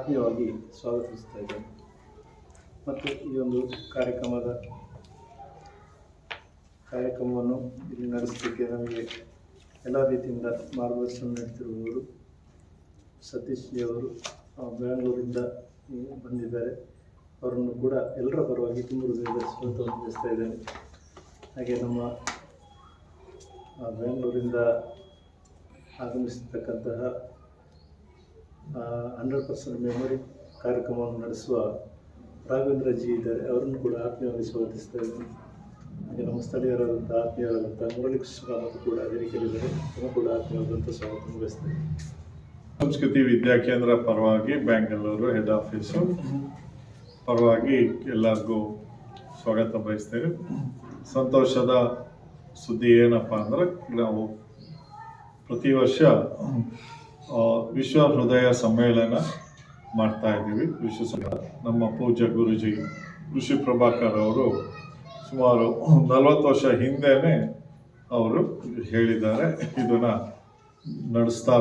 ಆತ್ಮೀಯವಾಗಿ ಸ್ವಾಗತಿಸ್ತಾ ಇದ್ದೇನೆ. ಮತ್ತು ಈ ಒಂದು ಕಾರ್ಯಕ್ರಮದ ಕಾರ್ಯಕ್ರಮವನ್ನು ಇಲ್ಲಿ ನಡೆಸಲಿಕ್ಕೆ ನಮಗೆ ಎಲ್ಲ ರೀತಿಯಿಂದ ಮಾರ್ಗದರ್ಶನ ನೀಡ್ತಿರುವವರು ಸತೀಶ್ ಜಿ ಅವರು ಬೆಂಗಳೂರಿಂದ ಬಂದಿದ್ದಾರೆ. ಅವರನ್ನು ಕೂಡ ಎಲ್ಲರ ಪರವಾಗಿ ತುಂಬ ಹೃದಯದ ಸ್ವಾಗತವನ್ನು ಇದ್ದೇನೆ. ಹಾಗೆ ನಮ್ಮ ಬೆಂಗಳೂರಿಂದ ಆಗಮಿಸಿರ್ತಕ್ಕಂತಹ ಹಂಡ್ರೆಡ್ ಪರ್ಸೆಂಟ್ ಮೆಮೊರಿ ಕಾರ್ಯಕ್ರಮವನ್ನು ನಡೆಸುವ ರಾಘವೇಂದ್ರ ಜಿ ಇದ್ದಾರೆ. ಅವರನ್ನು ಕೂಡ ಆತ್ಮೀಯವಾಗಿ ಸ್ವಾಗತಿಸ್ತಾ ಇದ್ದೀನಿ. ನಮ್ಮ ಸ್ಥಳೀಯರಾದಂಥ ಆತ್ಮೀಯರಾದಂಥ ಮುರಳಿ ಅವರು ಕೂಡ ಅದೇ ರೀತಿಯಲ್ಲಿದ್ದಾರೆ ಅವನು ಕೂಡ ಆತ್ಮೀಯವಾದಂಥ ಸ್ವಾಗತ ಬಯಸ್ತೇನೆ ಸಂಸ್ಕೃತಿ ವಿದ್ಯಾಕೇಂದ್ರ ಪರವಾಗಿ ಬೆಂಗಳೂರು ಹೆಡ್ ಆಫೀಸು ಪರವಾಗಿ ಎಲ್ಲರಿಗೂ ಸ್ವಾಗತ ಬಯಸ್ತೇವೆ ಸಂತೋಷದ ಸುದ್ದಿ ಏನಪ್ಪ ಅಂದ್ರೆ ನಾವು ಪ್ರತಿ ವರ್ಷ ವಿಶ್ವ ಹೃದಯ ಸಮ್ಮೇಳನ ಮಾಡ್ತಾ ಇದ್ದೀವಿ. ವಿಶ್ವ ನಮ್ಮ ಪೂಜ್ಯ ಗುರುಜಿ ಋಷಿ ಪ್ರಭಾಕರ್ ಅವರು ಸುಮಾರು ನಲವತ್ತು ವರ್ಷ ಹಿಂದೆನೆ ಅವರು ಹೇಳಿದ್ದಾರೆ, ಇದನ್ನ ನಡೆಸ್ತಾ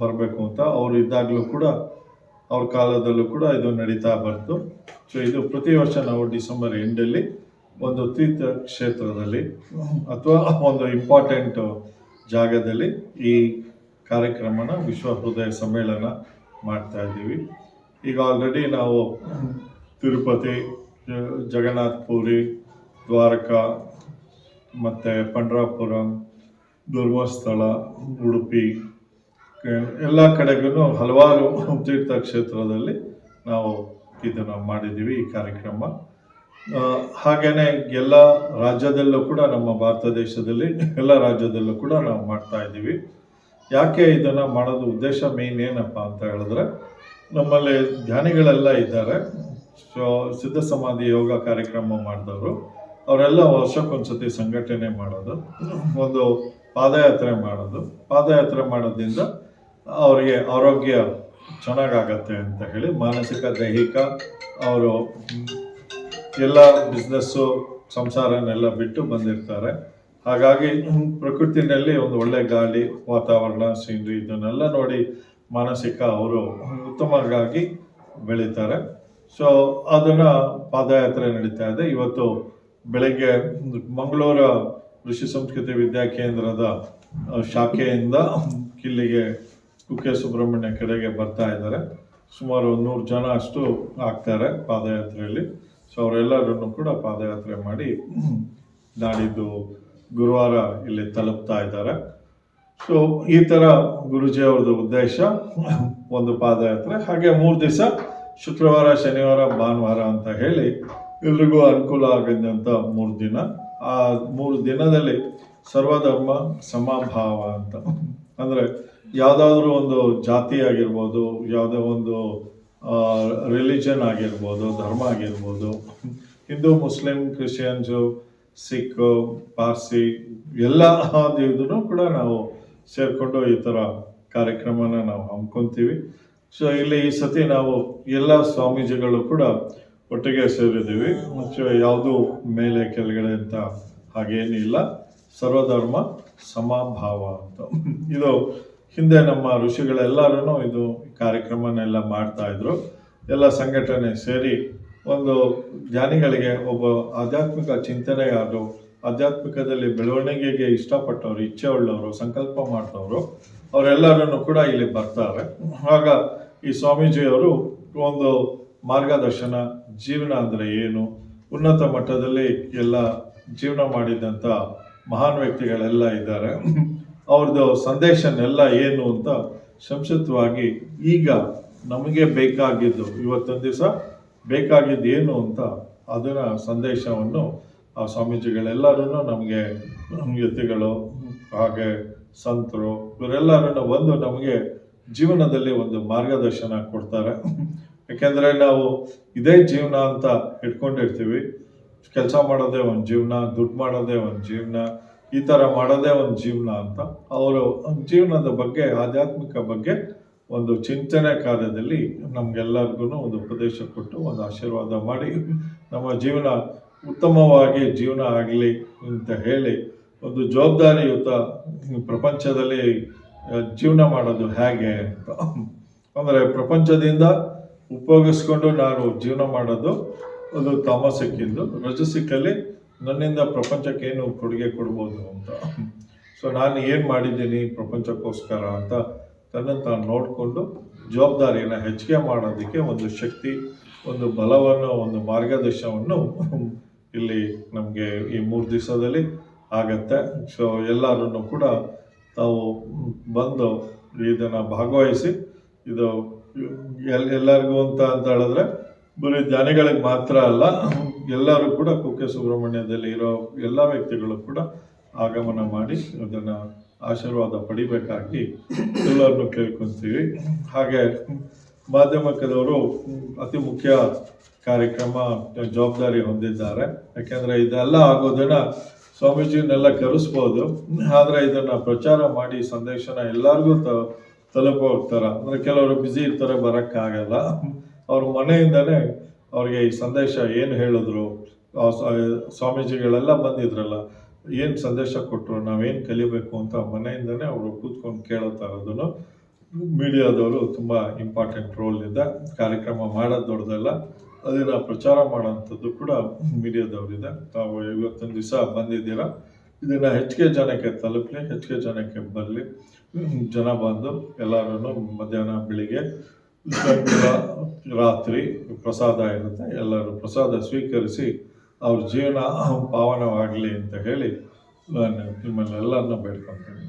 ಬರಬೇಕು ಅಂತ. ಅವರು ಇದ್ದಾಗಲೂ ಕೂಡ, ಅವ್ರ ಕಾಲದಲ್ಲೂ ಕೂಡ ಇದು ನಡೀತಾ ಬಂತು. ಸೊ ಇದು ಪ್ರತಿ ವರ್ಷ ನಾವು ಡಿಸೆಂಬರ್ ಎಂಡಲ್ಲಿ ಒಂದು ತೀರ್ಥ ಕ್ಷೇತ್ರದಲ್ಲಿ ಅಥವಾ ಒಂದು ಇಂಪಾರ್ಟೆಂಟ್ ಜಾಗದಲ್ಲಿ ಈ ಕಾರ್ಯಕ್ರಮನ ವಿಶ್ವ ಹೃದಯ ಸಮ್ಮೇಳನ ಮಾಡ್ತಾ ಇದ್ದೀವಿ. ಈಗ ಆಲ್ರೆಡಿ ನಾವು ತಿರುಪತಿ ಜಗನ್ನಾಥ್ ಪುರಿ, ದ್ವಾರಕಾ, ಮತ್ತು ಪಂಡ್ರಾಪುರಂ, ಧರ್ಮಸ್ಥಳ, ಉಡುಪಿ ಎಲ್ಲ ಕಡೆಗೂ ಹಲವಾರು ತೀರ್ಥಕ್ಷೇತ್ರದಲ್ಲಿ ನಾವು ಇದನ್ನು ಮಾಡಿದ್ದೀವಿ ಈ ಕಾರ್ಯಕ್ರಮ. ಹಾಗೆಯೇ ಎಲ್ಲ ರಾಜ್ಯದಲ್ಲೂ ಕೂಡ ನಮ್ಮ ಭಾರತ ದೇಶದಲ್ಲಿ ಎಲ್ಲ ರಾಜ್ಯದಲ್ಲೂ ಕೂಡ ನಾವು ಮಾಡ್ತಾ ಇದ್ದೀವಿ. ಯಾಕೆ ಇದನ್ನು ಮಾಡೋದು ಉದ್ದೇಶ ಮೇನ್ ಏನಪ್ಪ ಅಂತ ಹೇಳಿದ್ರೆ, ನಮ್ಮಲ್ಲಿ ಧ್ಯಾನಿಗಳೆಲ್ಲ ಇದ್ದಾರೆ. ಸೊ ಸಿದ್ಧ ಸಮಾಧಿ ಯೋಗ ಕಾರ್ಯಕ್ರಮ ಮಾಡಿದವರು. ಅವರೆಲ್ಲ ವರ್ಷಕ್ಕೊಂದ್ಸತಿ ಸಂಘಟನೆ ಮಾಡೋದು, ಒಂದು ಪಾದಯಾತ್ರೆ ಮಾಡೋದು. ಪಾದಯಾತ್ರೆ ಮಾಡೋದ್ರಿಂದ ಅವರಿಗೆ ಆರೋಗ್ಯ ಚೆನ್ನಾಗಾಗತ್ತೆ ಅಂತ ಹೇಳಿ ಮಾನಸಿಕ, ದೈಹಿಕ ಅವರು ಎಲ್ಲ ಬಿಸ್ನೆಸ್ಸು ಸಂಸಾರನೆಲ್ಲ ಬಿಟ್ಟು ಬಂದಿರ್ತಾರೆ. ಹಾಗಾಗಿ ಪ್ರಕೃತಿನಲ್ಲಿ ಒಂದು ಒಳ್ಳೆ ಗಾಳಿ, ವಾತಾವರಣ ಸೀನ್ರಿ ಇದನ್ನೆಲ್ಲ ನೋಡಿ ಮಾನಸಿಕ ಅವರು ಉತ್ತಮವಾಗಿ ಬೆಳೀತಾರೆ. ಸೊ ಅದನ್ನು ಪಾದಯಾತ್ರೆ ನಡೀತಾ ಇದೆ. ಇವತ್ತು ಬೆಳಗ್ಗೆ ಮಂಗಳೂರ ಋಷಿ ಸಂಸ್ಕೃತಿ ವಿದ್ಯಾ ಕೇಂದ್ರದ ಶಾಖೆಯಿಂದ ಇಲ್ಲಿಗೆ ಕುಕ್ಕೆ ಸುಬ್ರಹ್ಮಣ್ಯ ಕಡೆಗೆ ಬರ್ತಾ ಇದ್ದಾರೆ. ಸುಮಾರು ನೂರು ಜನ ಅಷ್ಟು ಆಗ್ತಾರೆ ಪಾದಯಾತ್ರೆಯಲ್ಲಿ. ಸೊ ಅವರೆಲ್ಲರನ್ನು ಕೂಡ ಪಾದಯಾತ್ರೆ ಮಾಡಿ ನಾಡಿದ್ದು ಗುರುವಾರ ಇಲ್ಲಿ ತಲುಪ್ತಾ ಇದ್ದಾರೆ. ಸೊ ಈ ತರ ಗುರುಜಿ ಅವ್ರದ್ದು ಉದ್ದೇಶ, ಒಂದು ಪಾದಯಾತ್ರೆ. ಹಾಗೆ ಮೂರು ದಿವಸ, ಶುಕ್ರವಾರ, ಶನಿವಾರ, ಭಾನುವಾರ ಅಂತ ಹೇಳಿ ಎಲ್ರಿಗೂ ಅನುಕೂಲ ಆಗಿದ್ದಂಥ ಮೂರು ದಿನ. ಆ ಮೂರು ದಿನದಲ್ಲಿ ಸರ್ವಧರ್ಮ ಸಮಭಾವ ಅಂತ. ಅಂದ್ರೆ ಯಾವುದಾದ್ರೂ ಒಂದು ಜಾತಿ ಆಗಿರ್ಬೋದು, ಯಾವುದೋ ಒಂದು ರಿಲಿಜನ್ ಆಗಿರ್ಬೋದು, ಧರ್ಮ ಆಗಿರ್ಬೋದು, ಹಿಂದೂ, ಮುಸ್ಲಿಂ, ಕ್ರಿಶ್ಚಿಯನ್ಸು ಸಿಖ್, ಪಾರ್ಸಿ, ಎಲ್ಲ ಇದನ್ನು ಕೂಡ ನಾವು ಸೇರಿಕೊಂಡು ಈ ಥರ ಕಾರ್ಯಕ್ರಮನ ನಾವು ಹಮ್ಮಿಕೊಂತೀವಿ. ಸೊ ಇಲ್ಲಿ ಈ ಸತಿ ನಾವು ಎಲ್ಲ ಸ್ವಾಮೀಜಿಗಳು ಕೂಡ ಒಟ್ಟಿಗೆ ಸೇರಿದ್ದೀವಿ. ಮುಂಚೆ ಯಾವುದು ಮೇಲೆ ಕೆಳಗಡೆ ಅಂತ ಹಾಗೇನಿಲ್ಲ ಸರ್ವಧರ್ಮ ಸಮಭಾವ ಅಂತ. ಇದು ಹಿಂದೆ ನಮ್ಮ ಋಷಿಗಳೆಲ್ಲರೂ ಇದು ಕಾರ್ಯಕ್ರಮನೆಲ್ಲ ಮಾಡ್ತಾ ಇದ್ರು. ಎಲ್ಲ ಸಂಘಟನೆ ಸೇರಿ ಒಂದು ಜ್ಞಾನಿಗಳಿಗೆ ಒಬ್ಬ ಆಧ್ಯಾತ್ಮಿಕ ಚಿಂತನೆಯಾದರು, ಆಧ್ಯಾತ್ಮಿಕದಲ್ಲಿ ಬೆಳವಣಿಗೆಗೆ ಇಷ್ಟಪಟ್ಟವರು ಇಚ್ಛೆ ಉಳ್ಳವರು ಸಂಕಲ್ಪ ಮಾಡಿದವರು, ಅವರೆಲ್ಲರನ್ನು ಕೂಡ ಇಲ್ಲಿ ಬರ್ತಾರೆ. ಆಗ ಈ ಸ್ವಾಮೀಜಿಯವರು ಒಂದು ಮಾರ್ಗದರ್ಶನ, ಜೀವನ ಅಂದರೆ ಏನು, ಉನ್ನತ ಮಟ್ಟದಲ್ಲಿ ಎಲ್ಲ ಜೀವನ ಮಾಡಿದಂಥ ಮಹಾನ್ ವ್ಯಕ್ತಿಗಳೆಲ್ಲ ಇದ್ದಾರೆ. ಅವ್ರದ್ದು ಸಂದೇಶನೆಲ್ಲ ಏನು ಅಂತ ಸಂಕ್ಷಿಪ್ತವಾಗಿ ಈಗ ನಮಗೆ ಬೇಕಾಗಿದ್ದು ಇವತ್ತೊಂದು ದಿವಸ ಬೇಕಾಗಿದ್ದು ಏನು ಅಂತ ಅದರ ಸಂದೇಶವನ್ನು ಆ ಸ್ವಾಮೀಜಿಗಳೆಲ್ಲರೂ ನಮಗೆ ಯತಿಗಳು ಹಾಗೆ ಸಂತರು ಇವರೆಲ್ಲರನ್ನು ಒಂದು ನಮಗೆ ಜೀವನದಲ್ಲಿ ಒಂದು ಮಾರ್ಗದರ್ಶನ ಕೊಡ್ತಾರೆ. ಯಾಕೆಂದರೆ ನಾವು ಇದೇ ಜೀವನ ಅಂತ ಇಟ್ಕೊಂಡಿರ್ತೀವಿ. ಕೆಲಸ ಮಾಡೋದೇ ಒಂದು ಜೀವನ, ದುಡ್ಡು ಮಾಡೋದೇ ಒಂದು ಜೀವನ, ಈ ಥರ ಮಾಡೋದೇ ಒಂದು ಜೀವನ ಅಂತ ಅವರು ಜೀವನದ ಬಗ್ಗೆ, ಆಧ್ಯಾತ್ಮಿಕ ಬಗ್ಗೆ ಒಂದು ಚಿಂತನೆ ಕಾರ್ಯದಲ್ಲಿ ನಮಗೆಲ್ಲರಿಗೂ ಒಂದು ಉಪದೇಶ ಕೊಟ್ಟು ಒಂದು ಆಶೀರ್ವಾದ ಮಾಡಿ ನಮ್ಮ ಜೀವನ ಉತ್ತಮವಾಗಿ ಜೀವನ ಆಗಲಿ ಅಂತ ಹೇಳಿ ಒಂದು ಜವಾಬ್ದಾರಿಯುತ ಪ್ರಪಂಚದಲ್ಲಿ ಜೀವನ ಮಾಡೋದು ಹೇಗೆ ಅಂತ. ಅಂದರೆ ಪ್ರಪಂಚದಿಂದ ಉಪಯೋಗಿಸ್ಕೊಂಡು ನಾನು ಜೀವನ ಮಾಡೋದು ಒಂದು ತಾಮಸಿಕ್ಕಿಂದು ರಜಸಿಕ್ಕಲ್ಲಿ ನನ್ನಿಂದ ಪ್ರಪಂಚಕ್ಕೆ ಏನು ಕೊಡುಗೆ ಕೊಡ್ಬೋದು ಅಂತ. ಸೊ ನಾನು ಏನು ಮಾಡಿದ್ದೀನಿ ಪ್ರಪಂಚಕ್ಕೋಸ್ಕರ ಅಂತ ತನ್ನನ್ನು ತಾನು ನೋಡಿಕೊಂಡು ಜವಾಬ್ದಾರಿಯನ್ನು ಹೆಚ್ಚಿಗೆ ಮಾಡೋದಕ್ಕೆ ಒಂದು ಶಕ್ತಿ, ಒಂದು ಬಲವನ್ನು, ಒಂದು ಮಾರ್ಗದರ್ಶನವನ್ನು ಇಲ್ಲಿ ನಮಗೆ ಈ ಮೂರು ದಿವಸದಲ್ಲಿ ಆಗತ್ತೆ. ಸೊ ಎಲ್ಲರೂ ಕೂಡ ತಾವು ಬಂದು ಇದನ್ನು ಭಾಗವಹಿಸಿ, ಇದು ಎಲ್, ಎಲ್ಲರಿಗೂ ಅಂತ ಅಂತ ಹೇಳಿದ್ರೆ ಬರೀ ಜ್ಞಾನಿಗಳಿಗೆ ಮಾತ್ರ ಅಲ್ಲ, ಎಲ್ಲರೂ ಕೂಡ ಕುಕ್ಕೆ ಸುಬ್ರಹ್ಮಣ್ಯದಲ್ಲಿ ಇರೋ ಎಲ್ಲ ವ್ಯಕ್ತಿಗಳು ಕೂಡ ಆಗಮನ ಮಾಡಿ ಅದನ್ನು ಆಶೀರ್ವಾದ ಪಡಿಬೇಕಾಗಿ ಎಲ್ಲರನ್ನು ಕೇಳ್ಕೊತೀವಿ. ಹಾಗೆ ಮಾಧ್ಯಮಕದವರು ಅತಿ ಮುಖ್ಯ ಕಾರ್ಯಕ್ರಮ ಜವಾಬ್ದಾರಿ ಹೊಂದಿದ್ದಾರೆ. ಯಾಕೆಂದ್ರೆ ಇದೆಲ್ಲ ಆಗೋದನ್ನ ಸ್ವಾಮೀಜಿನೆಲ್ಲ ಕರೆಸ್ಬೋದು. ಆದ್ರೆ ಇದನ್ನ ಪ್ರಚಾರ ಮಾಡಿ ಸಂದೇಶನ ಎಲ್ಲರಿಗೂ ತ, ತಲುಪೋ ಹೋಗ್ತಾರ ಅಂದ್ರೆ ಕೆಲವರು ಬ್ಯುಸಿ ಇರ್ತಾರೆ ಆಗಲ್ಲ ಅವ್ರ ಮನೆಯಿಂದನೇ ಅವ್ರಿಗೆ ಈ ಸಂದೇಶ ಏನು ಹೇಳಿದ್ರು? ಸ್ವಾಮೀಜಿಗಳೆಲ್ಲ ಬಂದಿದ್ರಲ್ಲ. ಏನು ಸಂದೇಶ ಕೊಟ್ಟರು ನಾವೇನು ಕಲಿಬೇಕು ಅಂತ ಮನೆಯಿಂದನೇ ಅವರು ಕೂತ್ಕೊಂಡು ಕೇಳ್ತಾ ಇರೋದನ್ನು ಮೀಡಿಯಾದವರು ತುಂಬ ಇಂಪಾರ್ಟೆಂಟ್ ರೋಲ್ ಇದೆ ಕಾರ್ಯಕ್ರಮ ಮಾಡೋದು ದೊಡ್ಡದಲ್ಲ ಅದನ್ನು ಪ್ರಚಾರ ಮಾಡೋಂಥದ್ದು ಕೂಡ ಮೀಡಿಯಾದವರಿದೆ. ತಾವು ಇವತ್ತೊಂದು ದಿವಸ ಬಂದಿದ್ದೀರಾ, ಇದನ್ನು ಹೆಚ್ಚಿಗೆ ಜನಕ್ಕೆ ತಲುಪಲಿ, ಹೆಚ್ಚಿಗೆ ಜನಕ್ಕೆ ಬರಲಿ. ಜನ ಬಂದು ಎಲ್ಲರೂ ಮಧ್ಯಾಹ್ನ, ಬೆಳಿಗ್ಗೆ ರಾತ್ರಿ ಪ್ರಸಾದ ಇರುತ್ತೆ, ಎಲ್ಲರೂ ಪ್ರಸಾದ ಸ್ವೀಕರಿಸಿ ಅವ್ರ ಜೀವನ ಪಾವನವಾಗಲಿ ಅಂತ ಹೇಳಿ ನಾನು ನಿಮ್ಮನ್ನೆಲ್ಲರನ್ನ ಬೇಡ್ಕೊತೀನಿ.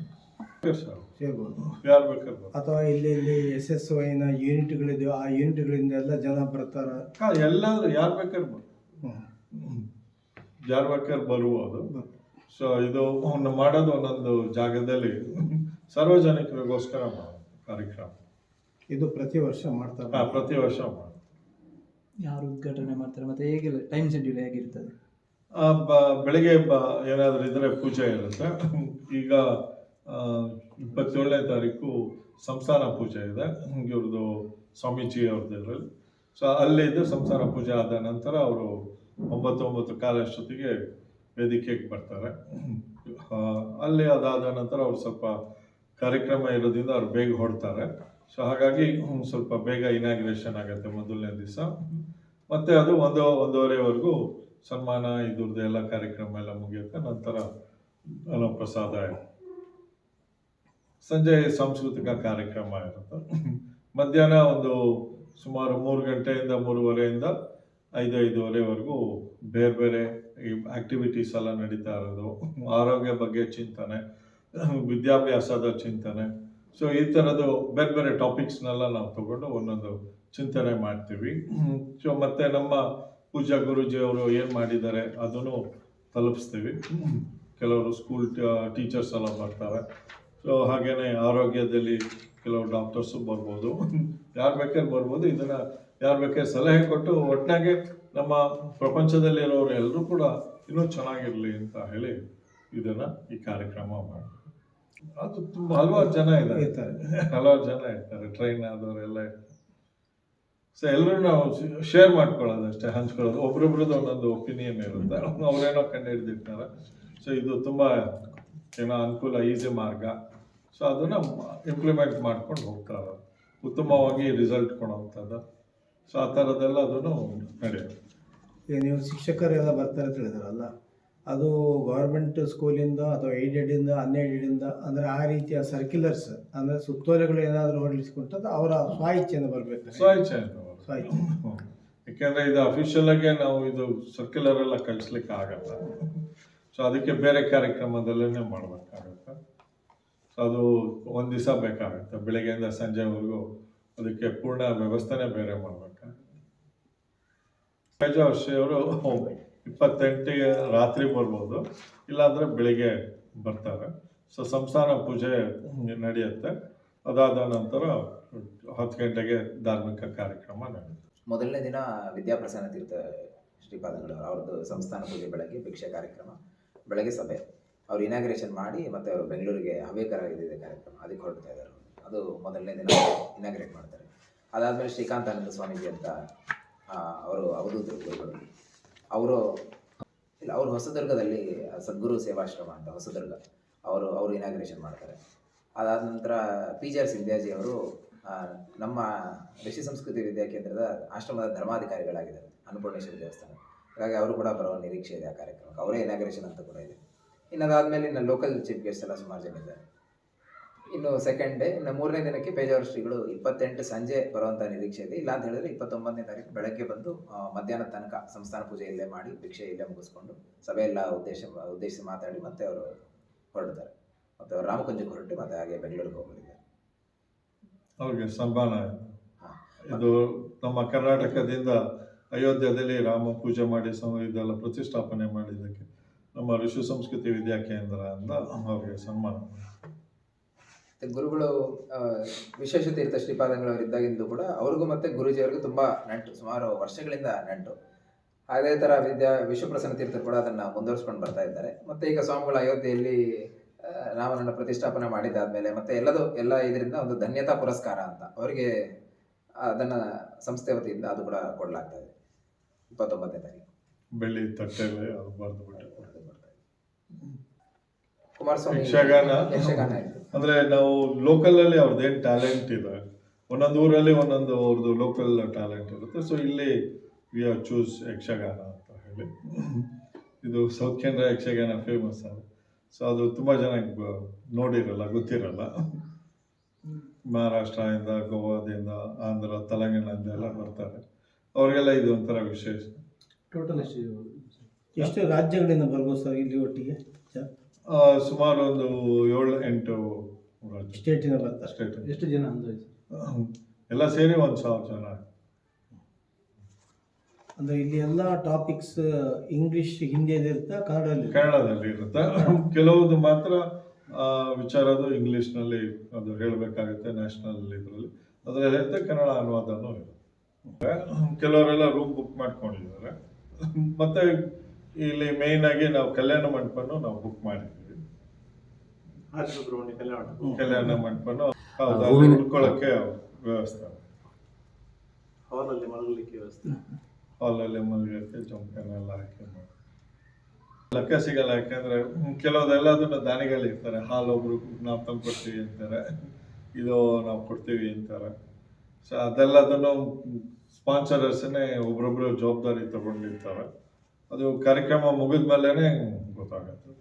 ಯಾರು ಬೇಕಾದ್ರು. ಅಥವಾ ಇಲ್ಲಿ ಇಲ್ಲಿ ಎಸ್ ಎಸ್ ವೈನ ಯೂನಿಟ್ಗಳಿದೆಯೋ ಆ ಯೂನಿಟ್ಗಳಿಂದ ಎಲ್ಲ ಜನ ಬರ್ತಾರ. ಎಲ್ಲಾದ್ರೂ ಯಾರು ಬೇಕಾದ್ರೆ ಬರ್ ಯಾರು ಬೇಕಾದ್ರೆ ಬರ್ಬೋದು ಸೊ ಇದು ಅವನ್ನ ಮಾಡೋದು ಒಂದೊಂದು ಜಾಗದಲ್ಲಿ ಸಾರ್ವಜನಿಕರಿಗೋಸ್ಕರ ಮಾಡೋದು ಕಾರ್ಯಕ್ರಮ. ಇದು ಪ್ರತಿ ವರ್ಷ ಮಾಡ್ತಾರೆ. ಪ್ರತಿ ವರ್ಷ ಮಾಡೋದು ಯಾರು ಉದ್ಘಾಟನೆ ಮಾಡ್ತಾರೆ? ಮತ್ತೆ ಹೇಗೆಲ್ಲ ಟೈಮ್ ಶೆಡ್ಯೂಲ್ ಹೇಗಿರ್ತದೆ? ಬ- ಬೆಳಿಗ್ಗೆ ಬ, ಏನಾದರೂ ಇದ್ರೆ ಪೂಜೆ ಇರುತ್ತೆ. ಈಗ ಇಪ್ಪತ್ತೇಳನೇ ತಾರೀಕು ಸಂಸ್ಥಾನ ಪೂಜೆ ಇದೆ. ಇವ್ರದ್ದು ಸ್ವಾಮೀಜಿ ಅವ್ರದ್ದು ಇದರಲ್ಲಿ. ಸೊ ಅಲ್ಲಿದ್ದು ಸಂಸಾರ ಪೂಜೆ ಆದ ನಂತರ ಅವರು ಒಂಬತ್ತು ಒಂಬತ್ತು ಕಾಲ ಅಷ್ಟೊತ್ತಿಗೆ ವೇದಿಕೆಗೆ ಬರ್ತಾರೆ. ಅಲ್ಲಿ ಅದಾದ ನಂತರ ಅವ್ರು ಸ್ವಲ್ಪ ಕಾರ್ಯಕ್ರಮ ಇರೋದ್ರಿಂದ ಅವ್ರು ಬೇಗ ಹೊಡ್ತಾರೆ ಸೊ ಹಾಗಾಗಿ ಸ್ವಲ್ಪ ಬೇಗ ಇನಾಗ್ರೇಷನ್ ಆಗುತ್ತೆ ಮೊದಲನೇ ದಿವಸ. ಮತ್ತೆ ಅದು ಒಂದು ಒಂದೂವರೆವರೆಗೂ ಸನ್ಮಾನ ಇದ್ರದ್ದು ಎಲ್ಲ ಕಾರ್ಯಕ್ರಮ ಎಲ್ಲ ಮುಗಿಯುತ್ತೆ. ನಂತರ ಪ್ರಸಾದ ಸಂಜೆ ಸಾಂಸ್ಕೃತಿಕ ಕಾರ್ಯಕ್ರಮ ಇರುತ್ತೆ. ಮಧ್ಯಾಹ್ನ ಒಂದು ಸುಮಾರು ಮೂರು ಗಂಟೆಯಿಂದ ಮೂರುವರೆಯಿಂದ ಐದು ಐದುವರೆವರೆಗೂ ಬೇರೆ ಬೇರೆ ಈ ಆಕ್ಟಿವಿಟೀಸ್ ಎಲ್ಲ ನಡೀತಾ ಇರೋದು. ಆರೋಗ್ಯ ಬಗ್ಗೆ ಚಿಂತನೆ ವಿದ್ಯಾಭ್ಯಾಸದ ಚಿಂತನೆ ಸೊ ಈ ಥರದ್ದು ಬೇರೆ ಬೇರೆ ಟಾಪಿಕ್ಸ್ನೆಲ್ಲ ನಾವು ತಗೊಂಡು ಒಂದೊಂದು ಚಿಂತನೆ ಮಾಡ್ತೀವಿ. ಸೊ ಮತ್ತೆ ನಮ್ಮ ಪೂಜಾ ಗುರೂಜಿ ಅವರು ಏನು ಮಾಡಿದ್ದಾರೆ ಅದನ್ನು ತಲುಪಿಸ್ತೀವಿ. ಕೆಲವರು ಸ್ಕೂಲ್ ಟೀಚರ್ಸ್ ಎಲ್ಲ ಬರ್ತಾರೆ. ಸೊ ಹಾಗೇನೆ ಆರೋಗ್ಯದಲ್ಲಿ ಕೆಲವು ಡಾಕ್ಟರ್ಸು ಬರ್ಬೋದು. ಯಾರು ಬೇಕಾದ್ರೆ ಬರ್ಬೋದು. ಇದನ್ನ ಯಾರು ಬೇಕಾದ್ರೆ ಸಲಹೆ ಕೊಟ್ಟು ಒಟ್ಟಾಗೆ ನಮ್ಮ ಪ್ರಪಂಚದಲ್ಲಿರೋರು ಎಲ್ಲರೂ ಕೂಡ ಇನ್ನೂ ಚೆನ್ನಾಗಿರಲಿ ಅಂತ ಹೇಳಿ ಇದನ್ನು ಈ ಕಾರ್ಯಕ್ರಮ ಮಾಡಿ ಅದು ತುಂಬ ಹಲವಾರು ಜನ ಇದ್ದಾರೆ. ಇರ್ತಾರೆ. ಹಲವಾರು ಜನ ಇರ್ತಾರೆ ಟ್ರೈನ್ ಆದವರೆಲ್ಲ ಇರ್ತಾರೆ. ಸೊ ಎಲ್ಲರೂ ನಾವು ಶೇರ್ ಮಾಡ್ಕೊಳ್ಳೋದು ಅಷ್ಟೇ ಹಂಚ್ಕೊಳ್ಳೋದು. ಒಬ್ರೊಬ್ರದ್ದು ಒಂದೊಂದು ಒಪಿನಿಯನ್ ಇರುತ್ತೆ. ಅವ್ರೇನೋ ಕಂಡು ಹಿಡಿದಿರ್ತಾರೆ ಸೊ ಇದು ತುಂಬ ಏನೋ ಅನುಕೂಲ ಈಸಿ ಮಾರ್ಗ. ಸೊ ಅದನ್ನ ಇಂಪ್ಲಿಮೆಂಟ್ ಮಾಡ್ಕೊಂಡು ಹೋಗ್ತಾರೆ ಉತ್ತಮವಾಗಿ ರಿಸಲ್ಟ್ ಕೊಡೋವಂಥದ್ದು ಸೊ ಆ ಥರದ್ದೆಲ್ಲ ಅದನ್ನು ನಡೆಯುತ್ತೆ. ಈಗ ನೀವು ಶಿಕ್ಷಕರೆಲ್ಲ ಬರ್ತಾರೆ ಅಂತ ಹೇಳಿದ್ರಲ್ಲ? ಅದು ಗೌರ್ಮೆಂಟ್ ಸ್ಕೂಲಿಂದ ಅಥವಾ ಏಡೆಡಿಂದ ಅನ್ಏಡೆಡಿಂದ ಅಂದರೆ ಆ ರೀತಿಯ ಸರ್ಕ್ಯುಲರ್ಸ್ ಅಂದರೆ ಸುತ್ತೋಲೆಗಳು ಏನಾದರೂ ಹೊರಡಿಸಿಕೊಂಡದ್ದು ಅವರ ಸ್ವ ಇಚ್ಛೆಯಿಂದ ಬರಬೇಕು. ಇಚ್ಛೆ ಸ್ವ ಇಚ್ಛೆ. ಯಾಕೆಂದ್ರೆ ಇದು ಅಫಿಷಿಯಲ್ ಆಗಿ ನಾವು ಇದು ಸರ್ಕ್ಯುಲರ್ ಎಲ್ಲ ಕಳಿಸ್ಲಿಕ್ಕೆ ಆಗಲ್ಲ. ಸೊ ಅದಕ್ಕೆ ಬೇರೆ ಕಾರ್ಯಕ್ರಮದಲ್ಲೇ ಮಾಡ್ಬೇಕಾಗತ್ತೆ. ಸೊ ಅದು ಒಂದು ದಿವಸ ಬೇಕಾಗುತ್ತೆ. ಬೆಳಗ್ಗೆಯಿಂದ ಸಂಜೆವರೆಗೂ ಅದಕ್ಕೆ ಪೂರ್ಣ ವ್ಯವಸ್ಥೆನೇ ಬೇರೆ ಮಾಡ್ಬೇಕಾಗುತ್ತೆ. ಅವರು ಇಪ್ಪತ್ತೆಂಟಿಗೆ ರಾತ್ರಿ ಬರ್ಬೋದು, ಇಲ್ಲಾಂದರೆ ಬೆಳಿಗ್ಗೆ ಬರ್ತಾರೆ. ಸೊ ಸಂಸ್ಥಾನ ಪೂಜೆ ನಡೆಯುತ್ತೆ. ಅದಾದ ನಂತರ ಹತ್ತು ಗಂಟೆಗೆ ಧಾರ್ಮಿಕ ಕಾರ್ಯಕ್ರಮ ನಡೆಯುತ್ತೆ. ಮೊದಲನೇ ದಿನ ವಿದ್ಯಾಪ್ರಸನ್ನ ತೀರ್ಥ ಶ್ರೀಪಾದಗಳು ಅವ್ರದ್ದು ಸಂಸ್ಥಾನ ಪೂಜೆ ಬೆಳಗ್ಗೆ, ಭಿಕ್ಷೆ ಕಾರ್ಯಕ್ರಮ, ಬೆಳಗ್ಗೆ ಸಭೆ. ಅವ್ರು ಇನಾಗ್ರೇಷನ್ ಮಾಡಿ ಮತ್ತೆ ಅವರು ಬೆಂಗಳೂರಿಗೆ ಹವ್ಯಕರ ಇದೆ ಕಾರ್ಯಕ್ರಮ, ಅದಕ್ಕೆ ಹೊರಡ್ತಾ ಇದ್ದಾರೆ ಅದು ಮೊದಲನೇ ದಿನ ಇನಾಗ್ರೇಟ್ ಮಾಡ್ತಾರೆ. ಅದಾದಮೇಲೆ ಶ್ರೀಕಾಂತಾನಂದ ಸ್ವಾಮೀಜಿ ಅಂತ ಅವರು ಅವಧೂತರು ಅವರು ಇಲ್ಲ, ಅವರು ಹೊಸದುರ್ಗದಲ್ಲಿ ಸದ್ಗುರು ಸೇವಾಶ್ರಮ ಅಂತ ಹೊಸದುರ್ಗ, ಅವರು ಅವರು ಇನಾಗ್ರೇಷನ್ ಮಾಡ್ತಾರೆ. ಅದಾದ ನಂತರ ಪಿ ಜಿ ಆರ್ ಸಿಂಧ್ಯಾಜಿ ಅವರು ನಮ್ಮ ಋಷಿ ಸಂಸ್ಕೃತಿ ವಿದ್ಯಾ ಕೇಂದ್ರದ ಆಶ್ರಮದ ಧರ್ಮಾಧಿಕಾರಿಗಳಾಗಿದ್ದಾರೆ, ಅನ್ನಪೂರ್ಣೇಶ್ವರಿ ದೇವಸ್ಥಾನ. ಹಾಗಾಗಿ ಅವರು ಕೂಡ ಬರೋ ನಿರೀಕ್ಷೆ ಇದೆ ಆ ಕಾರ್ಯಕ್ರಮಕ್ಕೆ. ಅವರೇ ಇನಾಗ್ರೇಷನ್ ಅಂತ ಕೂಡ ಇದೆ. ಇನ್ನು ಅದಾದಮೇಲೆ ಇನ್ನು ಲೋಕಲ್ ಚೀಫ್ ಗೆಸ್ಟ್ ಎಲ್ಲ ಸುಮಾರು ಜನ ಇದ್ದಾರೆ. ಇನ್ನು ಸೆಕೆಂಡ್ ಡೇ ಇನ್ನು ಮೂರನೇ ದಿನಕ್ಕೆ ಪೇಜಾವರ ಶ್ರೀಗಳು ಇಪ್ಪತ್ತೆಂಟು ಸಂಜೆ ಬರುವಂತಹ ನಿರೀಕ್ಷೆ ಇದೆ ಇಲ್ಲ ಅಂತ ಹೇಳಿದ್ರೆ ಇಪ್ಪತ್ತೊಂಬತ್ತನೇ ತಾರೀಕು ಬೆಳಗ್ಗೆ ಬಂದು ಮಧ್ಯಾಹ್ನ ಮಧ್ಯಾಹ್ನದ ತನಕ ಸಂಸ್ಥಾನ ಪೂಜೆ ಇಲ್ಲೇ ಮಾಡಿ ಭಿಕ್ಷೆ ಇಲ್ಲೇ ಮುಗಿಸ್ಕೊಂಡು ಎಲ್ಲ ಉದ್ದೇಶ ಉದ್ದೇಶಿಸಿ ಮಾತಾಡಿ ಮತ್ತೆ ಅವರು ಹೊರಡ್ತಾರೆ ಮತ್ತೆ ಅವರು ರಾಮಕುಂಜಕ್ಕೆ ಹೊರಟು ಮತ್ತೆ ಹಾಗೆ ಬೆಂಗಳೂರಿಗೆ ಹೋಗಲಿದ್ದಾರೆ ಅವ್ರಿಗೆ ಸನ್ಮಾನ ಇದೆ. ನಮ್ಮ ಕರ್ನಾಟಕದಿಂದ ಅಯೋಧ್ಯದಲ್ಲಿ ರಾಮ ಪೂಜೆ ಮಾಡಿ ಸಮ ಇದೆಲ್ಲ ಪ್ರತಿಷ್ಠಾಪನೆ ಮಾಡಿದ್ದಕ್ಕೆ ನಮ್ಮ ಋಷಿ ಸಂಸ್ಕೃತಿ ವಿದ್ಯಾಕೇಂದ್ರ ಅಂತ ಅವ್ರಿಗೆ ಸನ್ಮಾನ. ಗುರುಗಳು ವಿಶೇಷ ತೀರ್ಥ ಇದ್ದಾಗಿಂದು ಕೂಡ ಅವ್ರಿಗೂ ಮತ್ತೆ ಗುರುಜಿಯವರಿಗೂ ತುಂಬಾ ನಂಟು ಸುಮಾರು ವರ್ಷಗಳಿಂದ ನಂಟು. ಅದೇ ತರ ವಿದ್ಯಾ ವಿಶ್ವಪ್ರಸನ್ನ ತೀರ್ಥ ಕೂಡ ಅದನ್ನ ಮುಂದುವರಿಸ್ಕೊಂಡು ಬರ್ತಾ ಇದ್ದಾರೆ. ಮತ್ತೆ ಈಗ ಸ್ವಾಮಿಗಳು ಅಯೋಧ್ಯೆಯಲ್ಲಿ ರಾಮನನ್ನ ಪ್ರತಿಷ್ಠಾಪನೆ ಮಾಡಿದ್ದಾದ್ಮೇಲೆ ಮತ್ತೆ ಎಲ್ಲದು ಎಲ್ಲ ಇದರಿಂದ ಒಂದು ಧನ್ಯತಾ ಪುರಸ್ಕಾರ ಅಂತ ಅವರಿಗೆ ಅದನ್ನ ಸಂಸ್ಥೆ ವತಿಯಿಂದ ಅದು ಕೂಡ ಕೊಡಲಾಗ್ತಾ ಇದೆ. ಇಪ್ಪತ್ತೊಂಬತ್ತನೇ ತಾರೀಕು. ಬೆಳ್ಳಿ ತಟ್ಟೆ ಅದು ಇದೆ. ಬಿಟ್ಟು ಕುಮಾರಸ್ವಾಮಿ ಯಕ್ಷಗಾನ? ಯಕ್ಷಗಾನ ಇತ್ತು ಅಂದ್ರೆ ನಾವು ಲೋಕಲ್ ಅಲ್ಲಿ ಅವ್ರದ್ದೇನು ಟ್ಯಾಲೆಂಟ್ ಇದೆ? ಒಂದೊಂದು ಊರಲ್ಲಿ ಒಂದೊಂದು ಅವ್ರದ್ದು ಲೋಕಲ್ ಟ್ಯಾಲೆಂಟ್ ಇರುತ್ತೆ. ಸೊ ಇಲ್ಲಿ ವಿ ಆರ್ ಚೂಸ್ ಯಕ್ಷಗಾನ ಅಂತ ಹೇಳಿ. ಇದು ಸೌತ್ ಕೇಂದ್ರ ಯಕ್ಷಗಾನ ಫೇಮಸ್ ಅದು. ಸೊ ಅದು ತುಂಬ ಜನ ನೋಡಿರಲ್ಲ ಗೊತ್ತಿರಲ್ಲ. ಮಹಾರಾಷ್ಟ್ರದಿಂದ ಗೋವಾದಿಂದ ಆಂಧ್ರ ತೆಲಂಗಾಣದಿಂದ ಎಲ್ಲ ಬರ್ತಾರೆ. ಅವರಿಗೆಲ್ಲ ಇದು ಒಂಥರ ವಿಶೇಷ. ಟೋಟಲ್ ಎಷ್ಟು ಎಷ್ಟು ರಾಜ್ಯಗಳಿಂದ ಬರ್ಬೋದು ಸರ್ ಇಲ್ಲಿ ಒಟ್ಟಿಗೆ? ಸುಮಾರು ಒಂದು ಏಳು ಎಂಟು ಸ್ಟೇಟ್ ಸ್ಟೇಟಿನ ಬರ್ತಾರೆ ಸ್ಟೇಟ್ ಎಷ್ಟು ಜನ ಅಂದಾಜು ಎಲ್ಲ ಸೇರಿ ಒಂದು ಸಾವಿರ ಜನ. ಅಂದ್ರೆ ಇಲ್ಲಿ ಎಲ್ಲ ಟಾಪಿಕ್ಸ್ ಇಂಗ್ಲಿಷ್ ಹಿಂದಿಯಲ್ಲಿ ಇರುತ್ತಾ ಕನ್ನಡದಲ್ಲಿ ಇರುತ್ತಾ? ಕನ್ನಡದಲ್ಲಿ ಇರುತ್ತೆ. ಕೆಲವೊಂದು ಮಾತ್ರ ಆ, ವಿಚಾರದು ಇಂಗ್ಲೀಷ್ನಲ್ಲಿ ಅದು ಹೇಳಬೇಕಾಗುತ್ತೆ ನ್ಯಾಷನಲ್ ಇದರಲ್ಲಿ. ಅದರಲ್ಲಿ ಇರುತ್ತೆ ಕನ್ನಡ ಅನುವಾದನೂ ಇರುತ್ತೆ. ಕೆಲವರೆಲ್ಲ ರೂಮ್ ಬುಕ್ ಮಾಡ್ಕೊಂಡಿದ್ದಾರೆ. ಮತ್ತೆ ಇಲ್ಲಿ ಮೇನ್ ಆಗಿ ನಾವು ಕಲ್ಯಾಣ ಮಂಟಪನು ನಾವು ಬುಕ್ ಮಾಡಿದ್ವಿ ಕಲ್ಯಾಣ ಕಲ್ಯಾಣ ಮಂಟಪನು ಹೂವಿನ- ವ್ಯವಸ್ಥೆ. ಹಾಲಲ್ಲಿ ಮಲಗಲಿಕ್ಕೆ ವ್ಯವಸ್ಥೆ. ಹಾಲಲ್ಲಿ ಮಲಗಕ್ಕೆ ಜಂಪನೆಲ್ಲ ಹಾಕಿ ಲೆಕ್ಕ ಸಿಗಲ್ಲ ಯಾಕಂದ್ರೆ ಕೆಲವ್ದೆಲ್ಲದನ್ನ ದಾನಿಗಳು ಇರ್ತಾರೆ. ಹಾಲು ಒಬ್ರು ನಾವು ತಂದು ಕೊಡ್ತೀವಿ ಅಂತಾರೆ. ಇದು ನಾವು ಕೊಡ್ತೀವಿ ಅಂತಾರೆ. ಸೊ ಅದೆಲ್ಲದನ್ನು ಸ್ಪಾನ್ಸರರ್ಸನ್ನೇ ಒಬ್ರೊಬ್ರು ಜವಾಬ್ದಾರಿ ತಗೊಂಡಿರ್ತಾರೆ. ಅದು ಕಾರ್ಯಕ್ರಮ ಮುಗಿದ ಮೇಲೆನೆ ಗೊತ್ತಾಗುತ್ತೆ.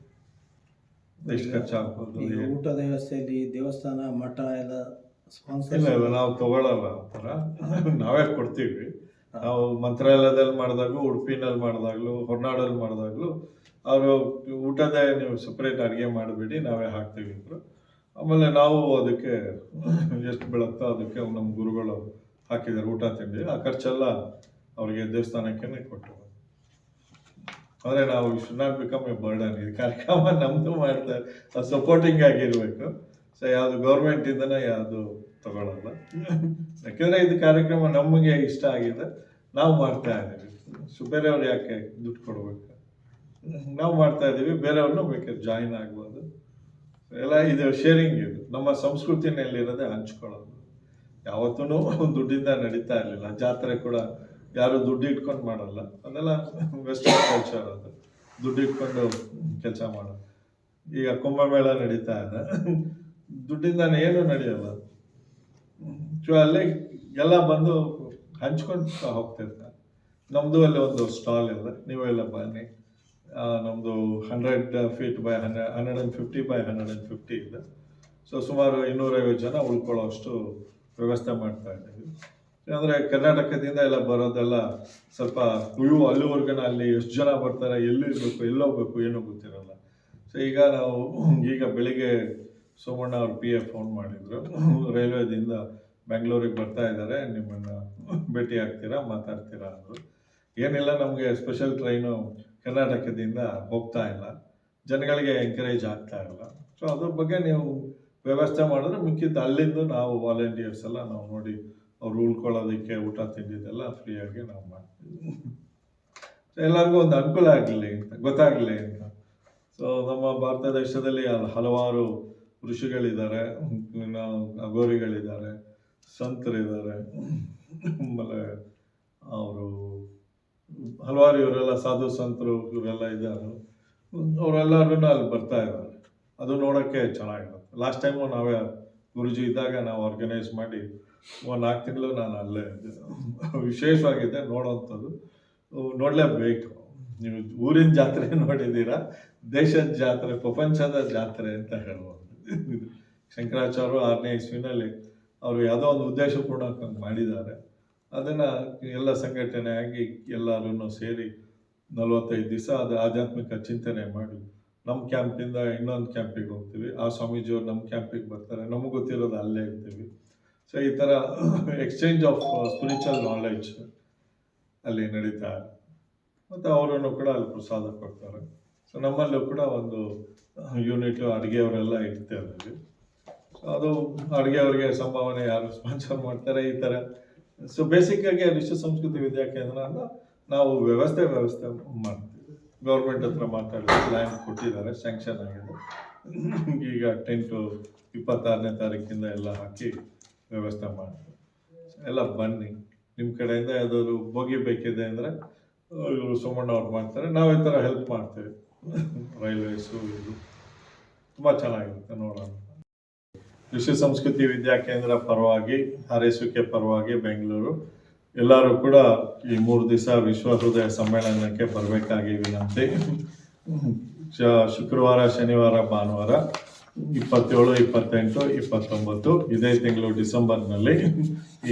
ಎಷ್ಟು ಖರ್ಚಾಗ್ಬೋದು ಊಟದ ವ್ಯವಸ್ಥೆಯಲ್ಲಿ ದೇವಸ್ಥಾನ ಮಠ ಎಲ್ಲ ಇಲ್ಲ ಸ್ಪಾನ್ಸರ್ ಇಲ್ಲ ನಾವು ತಗೊಳ್ಳಲ್ಲ ಆ ಥರ ನಾವೇ ಕೊಡ್ತೀವಿ. ನಾವು ಮಂತ್ರಾಲಯದಲ್ಲಿ ಮಾಡಿದಾಗಲೂ ಉಡುಪಿನಲ್ಲಿ ಮಾಡಿದಾಗಲೂ ಹೊರನಾಡಲ್ಲಿ ಮಾಡಿದಾಗಲೂ ಅವರು ಊಟದ ನೀವು ಸಪ್ರೇಟ್ ಅಡುಗೆ ಮಾಡಬೇಡಿ ನಾವೇ ಹಾಕ್ತೀವಿ ಅಂದರು. ಆಮೇಲೆ ನಾವು ಅದಕ್ಕೆ ಎಷ್ಟು ಬೀಳುತ್ತೋ ಅದಕ್ಕೆ ನಮ್ಮ ಗುರುಗಳು ಹಾಕಿದ್ದಾರೆ ಊಟ ತಿಂಡಿ. ಆ ಖರ್ಚೆಲ್ಲ ಅವರಿಗೆ ದೇವಸ್ಥಾನಕ್ಕೆ ಕೊಟ್ಟು. ಆದರೆ ನಾವು should not become a burden ಈ ಕಾರ್ಯಕ್ರಮ ನಮ್ಮದು ಮಾಡ್ತಾರೆ ಅದು ಸಪೋರ್ಟಿಂಗ್ ಆಗಿರಬೇಕು. ಸೊ ಯಾವುದು ಗೌರ್ಮೆಂಟಿಂದನೇ ಯಾವುದು ತಗೊಳ್ಳಲ್ಲ ಯಾಕೆಂದರೆ ಇದು ಕಾರ್ಯಕ್ರಮ ನಮಗೆ ಇಷ್ಟ ಆಗಿದೆ. ನಾವು ಮಾಡ್ತಾ ಇದ್ದೀವಿ. ಸೊ ಬೇರೆಯವ್ರು ಯಾಕೆ ದುಡ್ಡು ಕೊಡಬೇಕು? ನಾವು ಮಾಡ್ತಾ ಇದ್ದೀವಿ. ಬೇರೆಯವ್ರನ್ನೂ ಬೇಕಾದ್ರೆ ಜಾಯಿನ್ ಆಗ್ಬೋದು. ಎಲ್ಲ ಇದು ಶೇರಿಂಗ್ ಇದು. ನಮ್ಮ ಸಂಸ್ಕೃತಿನಲ್ಲಿರೋದೇ ಹಂಚ್ಕೊಳ್ಳೋದು. ಯಾವತ್ತೂ ದುಡ್ಡಿಂದ ನಡೀತಾ ಇರಲಿಲ್ಲ. ಜಾತ್ರೆ ಕೂಡ ಯಾರು ದುಡ್ಡು ಇಟ್ಕೊಂಡು ಮಾಡಲ್ಲ. ಅದೆಲ್ಲ ವೆಸ್ಟರ್ನ್ ಕಲ್ಚರ್ ಅದು. ದುಡ್ಡು ಇಟ್ಕೊಂಡು ಕೆಲಸ ಮಾಡೋದು ಈಗ ಕುಂಭಮೇಳ ನಡೀತಾ ಇದೆ. ದುಡ್ಡಿಂದ ಏನು ನಡೆಯಲ್ಲ. ಸೊ ಅಲ್ಲಿ ಎಲ್ಲ ಬಂದು ಹಂಚ್ಕೊಂಡು ಹೋಗ್ತಿರ್ತಾರೆ. ನಮ್ಮದು ಅಲ್ಲಿ ಒಂದು ಸ್ಟಾಲ್ ಇದೆ. ನೀವೆಲ್ಲ ಬನ್ನಿ. ನಮ್ಮದು hundred feet by hundred hundred and fifty by hundred and fifty ಇದೆ. ಸೊ ಸುಮಾರು ಇನ್ನೂರೈವತ್ತು ಜನ ಉಳ್ಕೊಳ್ಳೋಷ್ಟು ವ್ಯವಸ್ಥೆ ಮಾಡ್ತಾ ಇದ್ದೀವಿ. ಅಂದರೆ ಕರ್ನಾಟಕದಿಂದ ಎಲ್ಲ ಬರೋದೆಲ್ಲ ಸ್ವಲ್ಪ ಕುಯು ಅಲ್ಲಿವರೆಗೂ ಅಲ್ಲಿ ಎಷ್ಟು ಜನ ಬರ್ತಾರೆ ಎಲ್ಲಿರ್ಬೇಕು ಎಲ್ಲೋಗ್ಬೇಕು ಏನೂ ಗೊತ್ತಿರಲ್ಲ. ಸೊ ಈಗ ನಾವು ಈಗ ಬೆಳಿಗ್ಗೆ ಸೋಮಣ್ಣ ಅವ್ರು ಪಿ ಎ ಫೋನ್ ಮಾಡಿದ್ರು. ರೈಲ್ವೆದಿಂದ ಬೆಂಗಳೂರಿಗೆ ಬರ್ತಾ ಇದ್ದಾರೆ. ನಿಮ್ಮನ್ನು ಭೇಟಿ ಆಗ್ತೀರಾ, ಮಾತಾಡ್ತೀರಾ ಅಂದರು. ಏನಿಲ್ಲ, ನಮಗೆ ಸ್ಪೆಷಲ್ ಟ್ರೈನು ಕರ್ನಾಟಕದಿಂದ ಹೋಗ್ತಾ ಇಲ್ಲ. ಜನಗಳಿಗೆ ಎಂಕರೇಜ್ ಆಗ್ತಾ ಇಲ್ಲ. ಸೊ ಅದ್ರ ಬಗ್ಗೆ ನೀವು ವ್ಯವಸ್ಥೆ ಮಾಡಿದ್ರೆ ಮಿಕ್ಕಿದ್ದು ಅಲ್ಲಿಂದ ನಾವು ವಾಲಂಟಿಯರ್ಸ್ ಎಲ್ಲ ನಾವು ನೋಡಿ ಅವ್ರು ಉಳ್ಕೊಳ್ಳೋದಕ್ಕೆ ಊಟ ತಿಂದಿದ್ದೆಲ್ಲ ಫ್ರೀಯಾಗಿ ನಾವು ಮಾಡ್ತೀವಿ. ಎಲ್ಲರಿಗೂ ಒಂದು ಅನುಕೂಲ ಆಗಲಿ ಅಂತ, ಗೊತ್ತಾಗಲಿ ಅಂತ. ಸೊ ನಮ್ಮ ಭಾರತ ದೇಶದಲ್ಲಿ ಹಲ- ಹಲವಾರು ಋಷಿಗಳಿದ್ದಾರೆ, ಇನ್ನು ಅಘೋರಿಗಳಿದ್ದಾರೆ, ಸಂತರಿದ್ದಾರೆ. ಆಮೇಲೆ ಅವರು ಹಲವಾರು ಇವರೆಲ್ಲ ಸಾಧು ಸಂತರು ಇವರೆಲ್ಲ ಇದ್ದಾರೆ. ಅವರೆಲ್ಲರೂ ಅಲ್ಲಿ ಬರ್ತಾ ಇದ್ದಾರೆ. ಅದು ನೋಡೋಕ್ಕೆ ಚೆನ್ನಾಗಿರುತ್ತೆ. ಲಾಸ್ಟ್ ಟೈಮು ನಾವೇ ಗುರುಜಿ ಇದ್ದಾಗ ನಾವು ಆರ್ಗನೈಸ್ ಮಾಡಿ ಒಂದು ನಾಲ್ಕು ತಿಂಗಳು ನಾನು ಅಲ್ಲೇ ಇದ್ದೆ. ವಿಶೇಷವಾಗಿದೆ ನೋಡೋವಂಥದ್ದು ನೋಡಲೇಬೇಕು. ನೀವು ಊರಿನ ಜಾತ್ರೆ ನೋಡಿದ್ದೀರಾ? ದೇಶದ ಜಾತ್ರೆ, ಪ್ರಪಂಚದ ಜಾತ್ರೆ ಅಂತ ಹೇಳ್ಬೋದು. ಶಂಕರಾಚಾರ್ಯರು ಶಂಕರಾಚಾರ್ಯ ಆರನೇ ಇಸ್ವಿನಲ್ಲಿ ಅವರು ಯಾವುದೋ ಒಂದು ಉದ್ದೇಶಪೂರ್ಣವಾಗಿ ಮಾಡಿದ್ದಾರೆ. ಅದನ್ನು ಎಲ್ಲ ಸಂಘಟನೆ ಆಗಿ ಎಲ್ಲರೂ ಸೇರಿ ನಲವತ್ತೈದು ದಿವಸ ಅದು ಆಧ್ಯಾತ್ಮಿಕ ಚಿಂತನೆ ಮಾಡಿ, ನಮ್ಮ ಕ್ಯಾಂಪಿಂದ ಇನ್ನೊಂದು ಕ್ಯಾಂಪಿಗೆ ಹೋಗ್ತೀವಿ. ಆ ಸ್ವಾಮೀಜಿಯವರು ನಮ್ಮ ಕ್ಯಾಂಪಿಗೆ ಬರ್ತಾರೆ. ನಮಗೆ ಗೊತ್ತಿರೋದು ಅಲ್ಲೇ ಇರ್ತೀವಿ. ಸೊ ಈ ಥರ ಎಕ್ಸ್ಚೇಂಜ್ ಆಫ್ ಸ್ಪಿರಿಚುವಲ್ ನಾಲೆಡ್ಜ್ ಅಲ್ಲಿ ನಡೀತಾ ಮತ್ತು ಅವರನ್ನು ಕೂಡ ಅಲ್ಲಿ ಪ್ರಸಾದ ಕೊಡ್ತಾರೆ. ಸೊ ನಮ್ಮಲ್ಲೂ ಕೂಡ ಒಂದು ಯೂನಿಟ್ ಅಡುಗೆಯವರೆಲ್ಲ ಇರುತ್ತೆ ಅಲ್ಲಿ ಅದು ಅಡುಗೆಯವ್ರಿಗೆ ಸಂಭಾವನೆ ಯಾರು ಸ್ಪಾನ್ಸರ್ ಮಾಡ್ತಾರೆ ಈ ಥರ ಸೊ ಬೇಸಿಕ್ಕಾಗಿ ವಿಶ್ವ ಸಂಸ್ಕೃತಿ ವಿದ್ಯಾಕೇಂದ್ರ ಅಂತ ನಾವು ವ್ಯವಸ್ಥೆ ವ್ಯವಸ್ಥೆ ಮಾಡ್ತೀವಿ. ಗೌರ್ಮೆಂಟ್ ಹತ್ರ ಮಾತಾಡಿ ಲ್ಯಾಂಡ್ ಕೊಟ್ಟಿದ್ದಾರೆ ಸ್ಯಾಂಕ್ಷನ್ ಆಗಿದೆ. ಈಗ ಟೆಂಟು ಇಪ್ಪತ್ತಾರನೇ ತಾರೀಕಿಂದ ಎಲ್ಲ ಹಾಕಿ ವ್ಯವಸ್ಥೆ ಮಾಡಿ ಎಲ್ಲ ಬನ್ನಿ. ನಿಮ್ಮ ಕಡೆಯಿಂದ ಯಾವುದಾದ್ರು ಬೋಗಿ ಬೇಕಿದೆ ಅಂದರೆ ಇವರು ಸೋಮಣ್ಣ ಅವ್ರು ಮಾಡ್ತಾರೆ. ನಾವು ಈ ಥರ ಹೆಲ್ಪ್ ಮಾಡ್ತೇವೆ. ರೈಲ್ವೇಸು ಇದು. ತುಂಬ ಚೆನ್ನಾಗಿರುತ್ತೆ ನೋಡೋಣ. ಕೃಷಿ ಸಂಸ್ಕೃತಿ ವಿದ್ಯಾಕೇಂದ್ರ ಪರವಾಗಿ, ಹಾರೈಸುವಿಕೆ ಪರವಾಗಿ ಬೆಂಗಳೂರು. ಎಲ್ಲರೂ ಕೂಡ ಈ ಮೂರು ದಿವಸ ವಿಶ್ವ ಹೃದಯ ಸಮ್ಮೇಳನಕ್ಕೆ ಬರಬೇಕಾಗಿ ವಿನಂತಿ. ಶುಕ್ರವಾರ, ಶನಿವಾರ, ಭಾನುವಾರ. ಇಪ್ಪತ್ತೇಳು, ಇಪ್ಪತ್ತೆಂಟು, ಇಪ್ಪತ್ತೊಂಬತ್ತು, ಇದೇ ತಿಂಗಳು ಡಿಸೆಂಬರ್ನಲ್ಲಿ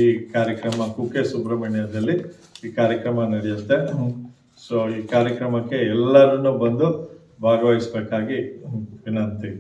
ಈ ಕಾರ್ಯಕ್ರಮ ಕುಕ್ಕೆ ಸುಬ್ರಹ್ಮಣ್ಯದಲ್ಲಿ ಈ ಕಾರ್ಯಕ್ರಮ ನಡೆಯುತ್ತೆ. ಸೊ ಈ ಕಾರ್ಯಕ್ರಮಕ್ಕೆ ಎಲ್ಲರನ್ನು ಬಂದು ಭಾಗವಹಿಸಬೇಕಾಗಿ ವಿನಂತಿ.